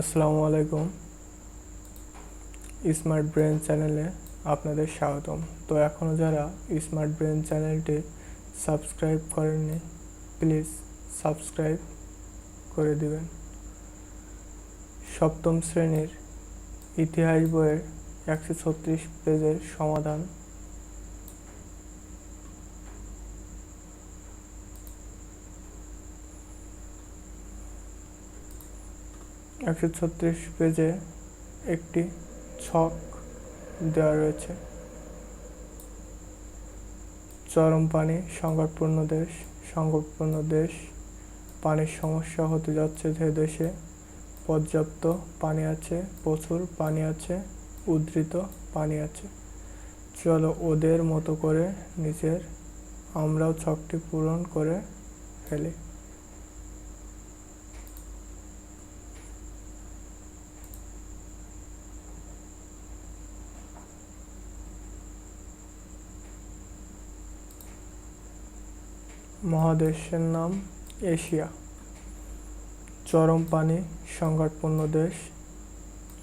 আসসালামু আলাইকুম। Smart brain চ্যানেলে আপনাদের স্বাগতম। তো এখনও যারা স্মার্ট ব্রেন চ্যানেলটি সাবস্ক্রাইব করেননি, প্লিজ সাবস্ক্রাইব করে দিবেন। সপ্তম শ্রেণির ইতিহাস বইয়ের একশো ছত্রিশ পেজের সমাধান একশো ছত্রিশ পেজে একটি ছক দেওয়া রয়েছে। চরম পানি সংকটপূর্ণ দেশ সংকটপূর্ণ দেশ। পানির সমস্যা হতে যাচ্ছে যে দেশে পর্যাপ্ত পানি আছে, প্রচুর পানি আছে, উদ্ধৃত পানি আছে। চলো ওদের মতো করে নিজের আমরাও ছকটি পূরণ করে ফেলি। মহাদেশের নাম এশিয়া। চরম পানি সংকটপূর্ণ দেশ।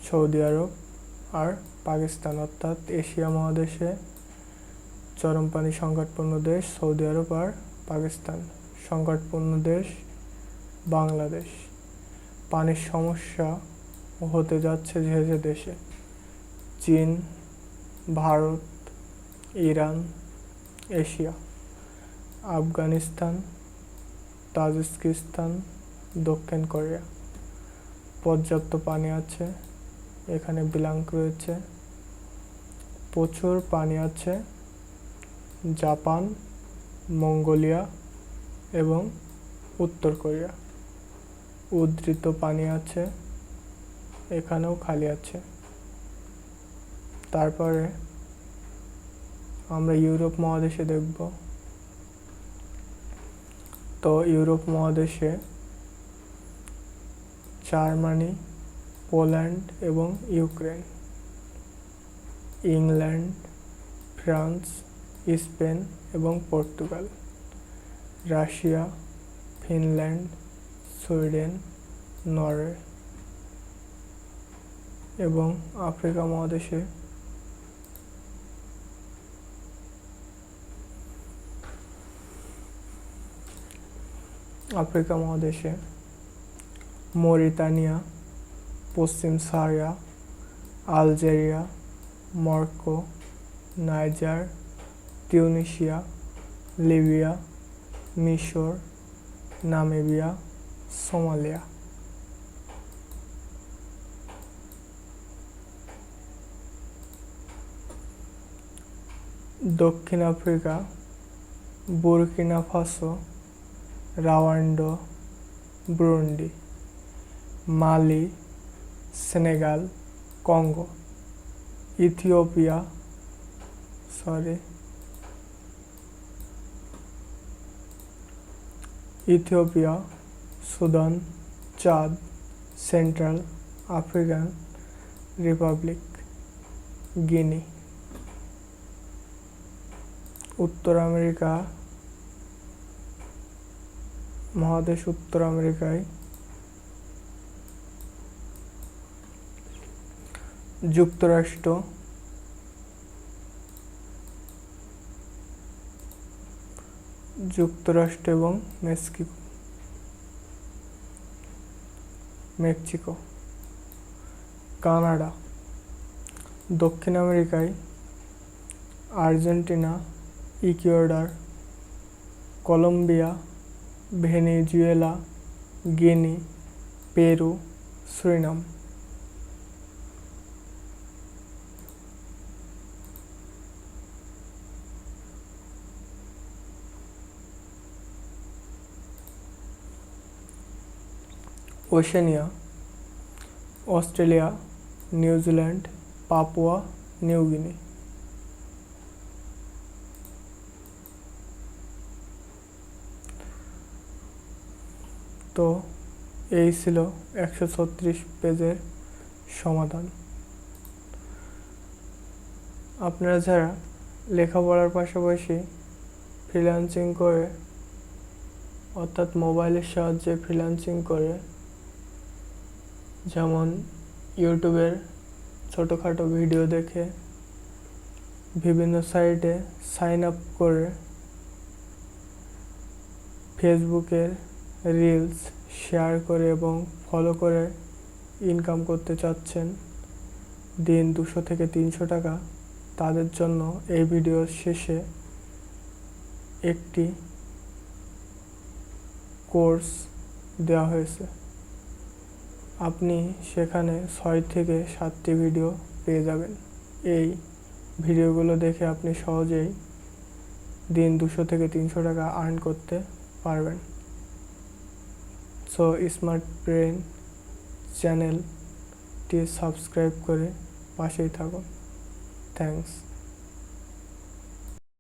সৌদি আরব আর পাকিস্তান, অর্থাৎ এশিয়া মহাদেশে চরম পানি সংকটপূর্ণ দেশ, সৌদি আরব আর পাকিস্তান। সংকটপূর্ণ দেশ বাংলাদেশ। পানির সমস্যা হতে যাচ্ছে যে যে দেশে। চীন, Bharat, Iran, Asia. Afghanistan, Tajikistan, দক্ষিণ কোরিয়া। পর্যাপ্ত পানি আছে, এখানে বিলাঙ্ক রয়েছে। প্রচুর পানি আছে, জাপান, মঙ্গোলিয়া এবং উত্তর কোরিয়া। উদ্ধৃত পানি আছে, এখানেও খালি আছে। তারপরে আমরা ইউরোপ মহাদেশে দেখব। তো ইউরোপ মহাদেশে জার্মানি, পোল্যান্ড এবং ইউক্রেন, ইংল্যান্ড, ফ্রান্স, স্পেন এবং Portugal, Russia, Finland, Sweden, Norway এবং আফ্রিকা মহাদেশে আফ্রিকা মহাদেশে, মরিতানিয়া, পশ্চিম সারিয়া, Algeria, Morocco, Niger, Tunisia, Libya, মিশর, নামিবিয়া, সোমালিয়া। দক্ষিণ Africa, Burkina Faso Rwanda Burundi Mali Senegal Congo Ethiopia sorry Ethiopia Sudan Chad Central African Republic Guinea उत्तर America মহাদেশ উত্তর আমেরিকায়। যুক্তরাষ্ট্র। যুক্তরাষ্ট্র এবং মেক্সিকো। মেক্সিকো। কানাডা। দক্ষিণ আমেরিকায় Argentina Ecuador Colombia Venezuela Guinea Peru Suriname Oceania Australia New Zealand Papua New Guinea তো এই ছিল একশো ছত্রিশ পেজের সমাধান। আপনারা যারা লেখাপড়ার পাশাপাশি ফ্রিল্যান্সিং করে, অর্থাৎ মোবাইলের সাহায্যে ফ্রিল্যান্সিং করে, যেমন ইউটিউবের ছোটোখাটো ভিডিও দেখে, বিভিন্ন সাইটে সাইন আপ করে ফেসবুকের রিলস শেয়ার করে এবং ফলো করে ইনকাম করতে চাচ্ছেন, দিন দুশো থেকে তিনশো টাকা। তাদের জন্য এই ভিডিওর শেষে একটি কোর্স দেওয়া হয়েছে। আপনি সেখানে ছয় থেকে সাতটি ভিডিও পেয়ে যাবেন। এই ভিডিওগুলো দেখে আপনি সহজেই দিন দুশো থেকে তিনশো টাকা আর্ন করতে পারবেন। সো স্মার্ট ব্রেন চ্যানেলটি সাবস্ক্রাইব করে পাশেই থাকুন। থ্যাঙ্কস।